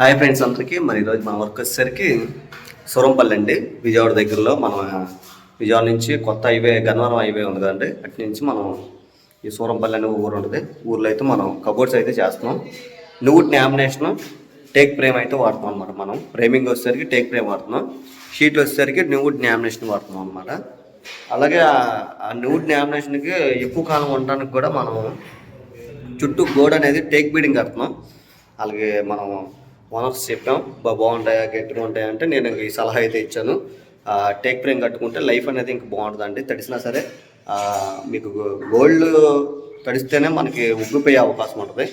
Hi friends అందరికీ. మరి ఈరోజు మన వర్క్ వచ్చేసరికి సూరంపల్లి అండి. విజయవాడ దగ్గరలో మనం విజయవాడ నుంచి కొత్త హైవే గన్నవరం హైవే ఉంది కదండి. అటు నుంచి మనం ఈ సూరంపల్లి అనే ఊరు ఉంటుంది. ఊర్లో అయితే మనం కబోర్డ్స్ అయితే చేస్తున్నాం. నూట్ నామినేషన్ టేక్ ఫ్రేమ్ అయితే వాడుతాం అనమాట మనం. ఫ్రేమింగ్ వచ్చేసరికి టేక్ ఫ్రేమ్ వాడుతున్నాం. షీట్ వచ్చేసరికి న్యూడ్ నామినేషన్ వాడుతున్నాం అనమాట అలాగే ఆ- న్యూడ్ నామినేషన్కి ఎక్కువ కాలం ఉండడానికి కూడా మనం చుట్టూ గోడ అనేది టేక్ బీడింగ్ కడుతున్నాం. అలాగే మనం ఓనర్స్ చెప్పాం. బా బాగుంటాయా? గట్టిగా ఉంటాయా అంటే నేను ఈ సలహా అయితే ఇచ్చాను. టేక్ ఫ్రేమ్ కట్టుకుంటే లైఫ్ అనేది ఇంకా బాగుంటుందండి. తడిసినా సరే మీకు గోల్డ్ తడిస్తేనే మనకి ఉగ్గిపోయే అవకాశం ఉంటుంది.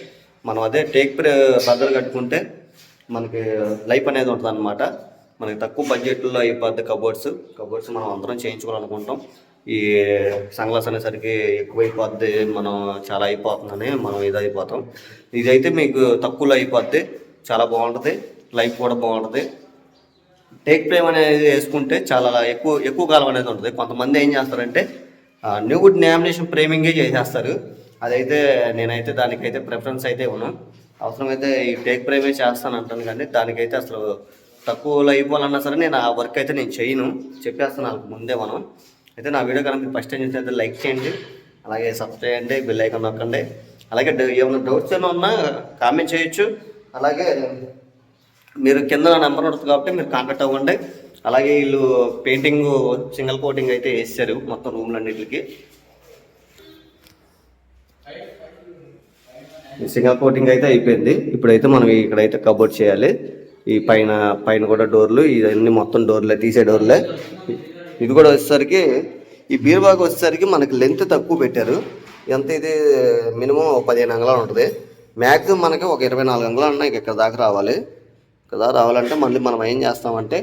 మనం అదే టేక్ ప్రే బద్దలు కట్టుకుంటే మనకి లైఫ్ అనేది ఉంటుంది అనమాట మనకి తక్కువ బడ్జెట్లో అయిపోద్ది కబోర్డ్స్. కబోర్డ్స్ మనం అందరం చేయించుకోవాలనుకుంటాం. ఈ సంగ్లాస్ అనేసరికి ఎక్కువైపోద్ది మనం చాలా అయిపోతుందని మనం ఇది అయిపోతాం ఇదైతే మీకు తక్కువలో అయిపోద్ది. చాలా బాగుంటుంది. లైఫ్ కూడా బాగుంటుంది. టేక్ ఫ్రేమ్ అనేది వేసుకుంటే చాలా ఎక్కువ ఎక్కువ కాలం అనేది ఉంటుంది. కొంతమంది ఏం చేస్తారంటే న్యూ నామినేషన్ ప్రేమింగే చేసేస్తారు. అదైతే నేనైతే దానికైతే ప్రిఫరెన్స్ అయితే ఇవ్వను. అవసరమైతే ఈ టేక్ ఫ్రేమే చేస్తాను అంటాను కానీ దానికైతే అసలు తక్కువలో అయిపోవాలన్నా సరే నేను ఆ వర్క్ అయితే నేను చేయను. చెప్పేస్తాను ముందే మనం. అయితే నా వీడియో కనుక మీరు ఫస్ట్ టైం చూస్తే లైక్ చేయండి. అలాగే సబ్స్క్రైబ్ చేయండి బెల్ ఐకాన్ నొక్కండి. అలాగే ఏమైనా డౌట్స్ ఏమైనా ఉన్నా కామెంట్ చేయొచ్చు. అలాగే మీరు కింద నా నెంబర్ ఉంటుంది కాబట్టి మీరు కాంటాక్ట్ అవ్వండి. అలాగే వీళ్ళు పెయింటింగ్ సింగిల్ కోటింగ్ అయితే వేసారు మొత్తం రూమ్లన్నిటికి. ఈ సింగిల్ కోటింగ్ అయితే అయిపోయింది. ఇప్పుడైతే మనం ఇక్కడైతే కబోర్డ్ చేయాలి. ఈ పైన పైన కూడా డోర్లు ఇవన్నీ మొత్తం డోర్లే తీసే డోర్లే. ఇది కూడా వచ్చేసరికి ఈ బీరువాకి వచ్చేసరికి మనకి లెంత్ తక్కువ పెట్టారు. ఎంత ఇది? మినిమం పదిహేను అంగళాలు ఉంటుంది. మ్యాక్సిమం మనకి ఒక ఇరవై నాలుగు అంగులు ఉన్నాయి. ఇక్కడ దాకా రావాలి. ఇక్కడ దాకా రావాలంటే మళ్ళీ మనం ఏం చేస్తామంటే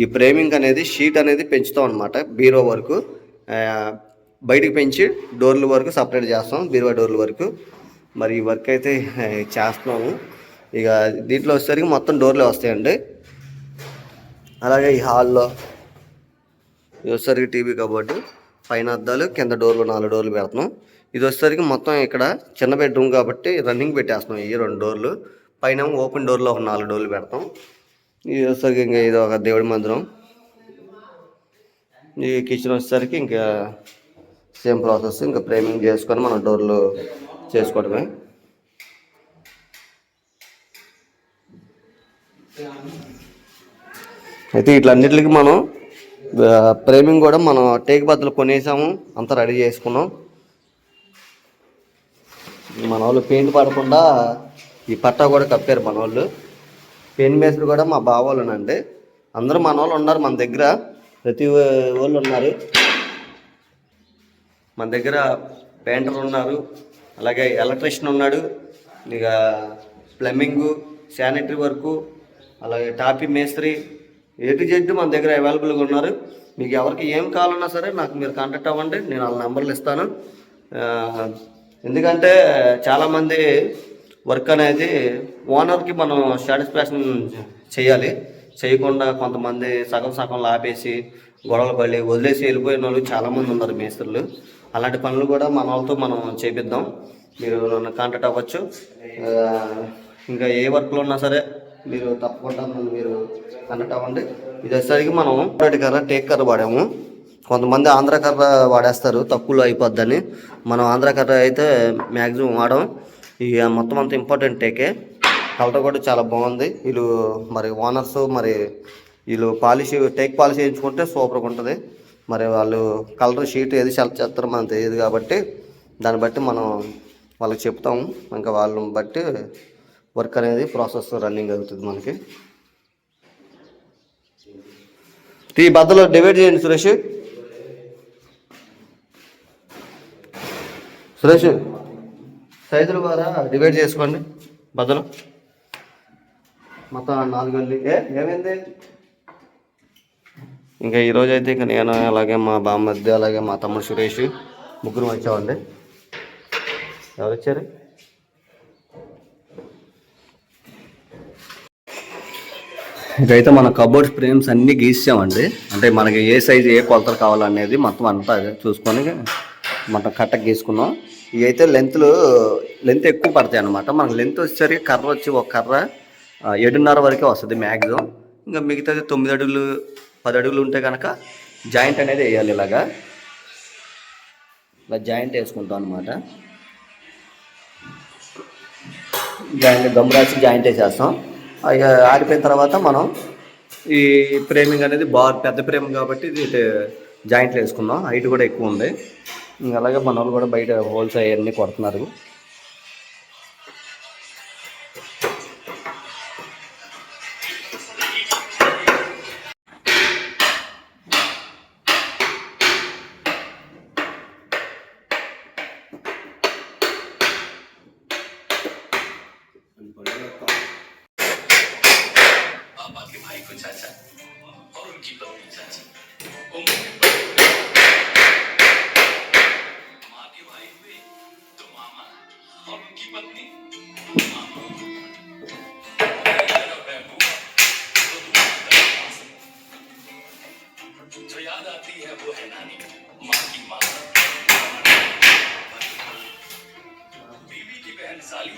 ఈ ఫ్రేమింగ్ అనేది షీట్ అనేది పెంచుతాం అనమాట బీరో వరకు బయటకు బయటికి పెంచి డోర్ల వరకు సపరేట్ చేస్తాం బీరువా డోర్ల వరకు. మరి ఈ వర్క్ అయితే చేస్తున్నాము. ఇక దీంట్లో వచ్చేసరికి మొత్తం డోర్లే వస్తాయండి. అలాగే ఈ హాల్లో వచ్చేసరికి టీవీ కబోర్డు. పైన అద్దాలు కింద డోర్లు నాలుగు డోర్లు పెడుతున్నాం. ఇది వచ్చేసరికి మొత్తం ఇక్కడ చిన్న బెడ్రూమ్ కాబట్టి రన్నింగ్ పెట్టేస్తున్నాం. ఈ రెండు డోర్లు పైన ఓపెన్ డోర్లో ఒక నాలుగు డోర్లు పెడతాం. ఇది వచ్చేసరికి ఇంకా ఇది ఒక దేవుడి మందిరం. ఈ కిచెన్ వచ్చేసరికి ఇంకా సేమ్ ప్రాసెస్ ఇంకా ఫ్రేమింగ్ చేసుకొని మనం డోర్లు చేసుకోవడమే. అయితే వీటన్నిటికి మనం ఫ్రేమింగ్ కూడా మనం టేక్ బద్దలు కొనేసాము. అంతా రెడీ చేసుకున్నాం. మన వాళ్ళు పెయింట్ పడకుండా ఈ పట్టా కూడా కప్పారు మన వాళ్ళు పెయింట్ మేస్త్రి కూడా మా బావోళ్ళనండి. అందరూ మన వాళ్ళు ఉన్నారు మన దగ్గర. ప్రతి వాళ్ళు ఉన్నారు. మన దగ్గర పెయింటర్ ఉన్నారు. అలాగే ఎలక్ట్రీషియన్ ఉన్నాడు. ఇక ప్లంబింగు శానిటరీ వర్కు అలాగే టాపీ మేస్త్రి. ఏ టు జెడ్ మన దగ్గర అవైలబుల్గా ఉన్నారు. మీకు ఎవరికి ఏం కావాలన్నా సరే నాకు మీరు కాంటాక్ట్ అవ్వండి. నేను వాళ్ళ నెంబర్లు ఇస్తాను. ఎందుకంటే చాలామంది వర్క్ అనేది ఓనర్కి మనం సాటిస్ఫాక్షన్ చేయాలి. చేయకుండా కొంతమంది సగం సగం ఆపేసి గొడవలు పడి వదిలేసి వెళ్ళిపోయిన వాళ్ళు చాలామంది ఉన్నారు మేస్త్రులు. అలాంటి పనులు కూడా మన వాళ్ళతో మనం చేపిద్దాం. మీరు నన్ను కాంటాక్ట్ అవ్వచ్చు. ఇంకా ఏ వర్క్లో ఉన్నా సరే మీరు తప్పకుండా మీరు కాంటాక్ట్ అవ్వండి. ఇది వచ్చేసరికి మనం కర్ర టేక్ కర్ర వాడాము. కొంతమంది ఆంధ్ర కర్ర వాడేస్తారు తక్కువలో అయిపోద్దని. మనం ఆంధ్ర కర్ర అయితే మ్యాక్సిమం వాడడం ఇక మొత్తం అంత ఇంపార్టెంట్ టేకే. కలర్ కూడా చాలా బాగుంది. వీళ్ళు మరి ఓనర్స్ మరి వీళ్ళు పాలిష్ టేక్ పాలిష్ వేయించుకుంటే సూపర్గా ఉంటుంది. మరి వాళ్ళు కలర్ షీట్ ఏది సెలెక్ట్ చేస్తారో మనకు తెలియదు కాబట్టి దాన్ని బట్టి మనం వాళ్ళకి చెప్తాము. ఇంకా వాళ్ళని బట్టి వర్క్ అనేది ప్రాసెస్ రన్నింగ్ అవుతుంది మనకి. ఈ బద్దలు డివైడ్ చేయండి సురేష్. సురేష్ సైజుల ద్వారా డివైడ్ చేసుకోండి. బద్దలు మొత్తం నాలుగు వెళ్ళి ఏ ఏమైంది? ఇంకా ఈరోజు అయితే ఇంకా నేను అలాగే మా బామ్మద్ది అలాగే మా తమ్ముడు సురేష్ ముగ్గురు వచ్చామండి. ఎవరు వచ్చారు? ఇకైతే మన కబోర్డ్ ఫ్రేమ్స్ అన్నీ గీసామండి. అంటే మనకి ఏ సైజు ఏ కొలతలు కావాలనేది మొత్తం అంతా చూసుకొని మనం కట్ట గీసుకున్నాం. ఇవి అయితే లెంత్లు లెంత్ ఎక్కువ పడతాయి అనమాట మనకు లెంత్ వచ్చేసరికి కర్ర వచ్చి ఒక కర్ర ఏడున్నర వరకే వస్తుంది మ్యాక్సిమం ఇంకా మిగతాది తొమ్మిది అడుగులు పది అడుగులు ఉంటే కనుక జాయింట్ అనేది వేయాలి ఇలాగా. ఇలా జాయింట్ వేసుకుంటాం అనమాట జాయింట్ గమ్ రాసి జాయింట్ వేసేస్తాం. అవి ఆడిపోయిన తర్వాత మనం ఈ ఫ్రేమింగ్ అనేది బాగా పెద్ద ఫ్రేమ్ కాబట్టి ఇది జాయింట్లు వేసుకుందాం. హైట్ కూడా ఎక్కువ ఉంది. ఇంకా అలాగే మన వాళ్ళు కూడా బయట హోల్స్ అవన్నీ కొడుతున్నారు पापा के भाई को चाचा और उनकी पत्नी चाची उनकी पत्नी। जो याद आती है वो है नानी माँ की माँ बीबी की बहन साली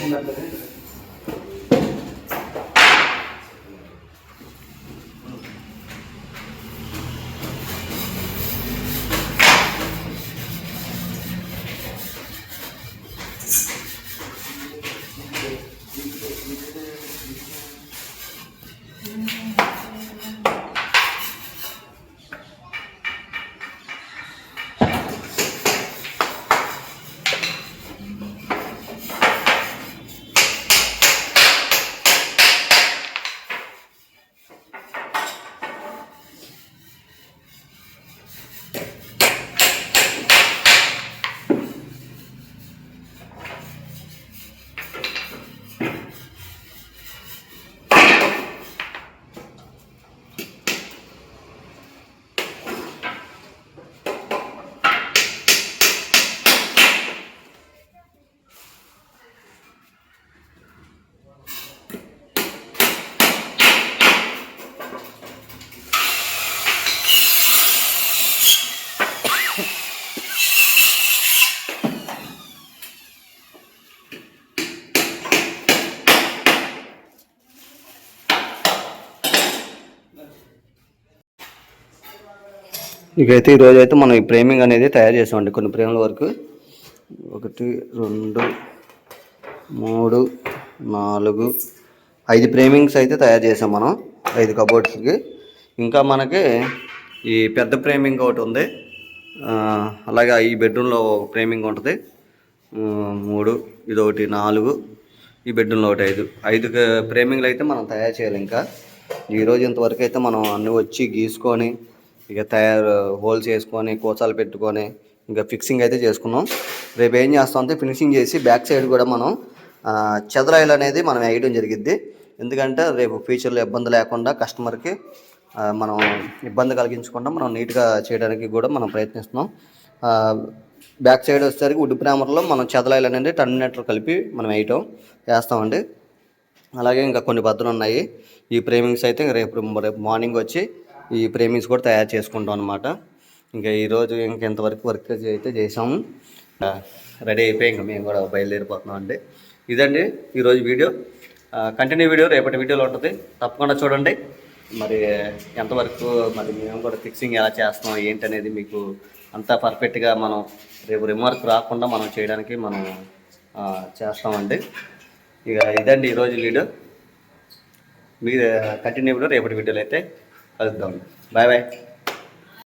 una presencia. ఇకైతే ఈరోజు అయితే మనం ఈ ఫ్రేమింగ్ అనేది తయారు చేసామండి కొన్ని ఫ్రేమ్ల వరకు. ఒకటి రెండు మూడు నాలుగు ఐదు ఫ్రేమింగ్స్ అయితే తయారు చేసాం మనం ఐదు కబోర్డ్స్కి. ఇంకా మనకి ఈ పెద్ద ఫ్రేమింగ్ ఒకటి ఉంది. అలాగే ఈ బెడ్రూమ్లో ఒక ఫ్రేమింగ్ ఉంటుంది. మూడు ఇది ఒకటి నాలుగు ఈ బెడ్రూమ్లో ఒకటి ఐదు. ఐదు ఫ్రేమింగ్లు అయితే మనం తయారు చేయాలి ఇంకా. ఈరోజు ఇంతవరకు అయితే మనం అన్నీ వచ్చి గీసుకొని ఇక తయారు హోల్స్ వేసుకొని కోసాలు పెట్టుకొని ఇంకా ఫిక్సింగ్ అయితే చేసుకున్నాం. రేపు ఏం చేస్తాం అంటే ఫినిషింగ్ చేసి బ్యాక్ సైడ్ కూడా మనం చదరాయిల్ అనేది మనం వేయడం జరిగిద్ది. ఎందుకంటే రేపు ఫ్యూచర్లో ఇబ్బంది లేకుండా కస్టమర్కి మనం ఇబ్బంది కలిగించకుండా మనం నీట్గా చేయడానికి కూడా మనం ప్రయత్నిస్తున్నాం. బ్యాక్ సైడ్ వచ్చేసరికి వుడ్ ప్రామర్లో మనం చెదలాయిల్ అనేది టర్మినేటర్ కలిపి మనం వేయటం చేస్తామండి అలాగే ఇంకా కొన్ని పద్ధతులు ఉన్నాయి. ఈ ప్రేమింగ్స్ అయితే రేపు రేపు మార్నింగ్ వచ్చి ఈ ప్రేమింగ్స్ కూడా తయారు చేసుకుంటాం అనమాట ఇంకా ఈరోజు ఇంక ఇంతవరకు వర్క్ అయితే చేసాము. రెడీ అయిపోయి ఇంకా మేము కూడా బయలుదేరిపోతున్నాం అండి. ఇదండి ఈరోజు వీడియో. కంటిన్యూ వీడియో రేపటి వీడియోలో ఉంటుంది. తప్పకుండా చూడండి. మరి ఎంతవరకు మరి మేము కూడా ఫిక్సింగ్ ఎలా చేస్తాం ఏంటనేది మీకు అంతా పర్ఫెక్ట్గా మనం రేపు రిమార్క్ రాకుండా మనం చేయడానికి మనం చేస్తామండి. ఇక ఇదండి ఈరోజు వీడియో. మీ కంటిన్యూ వీడియో రేపటి వీడియోలో అయితే 好的，拜拜。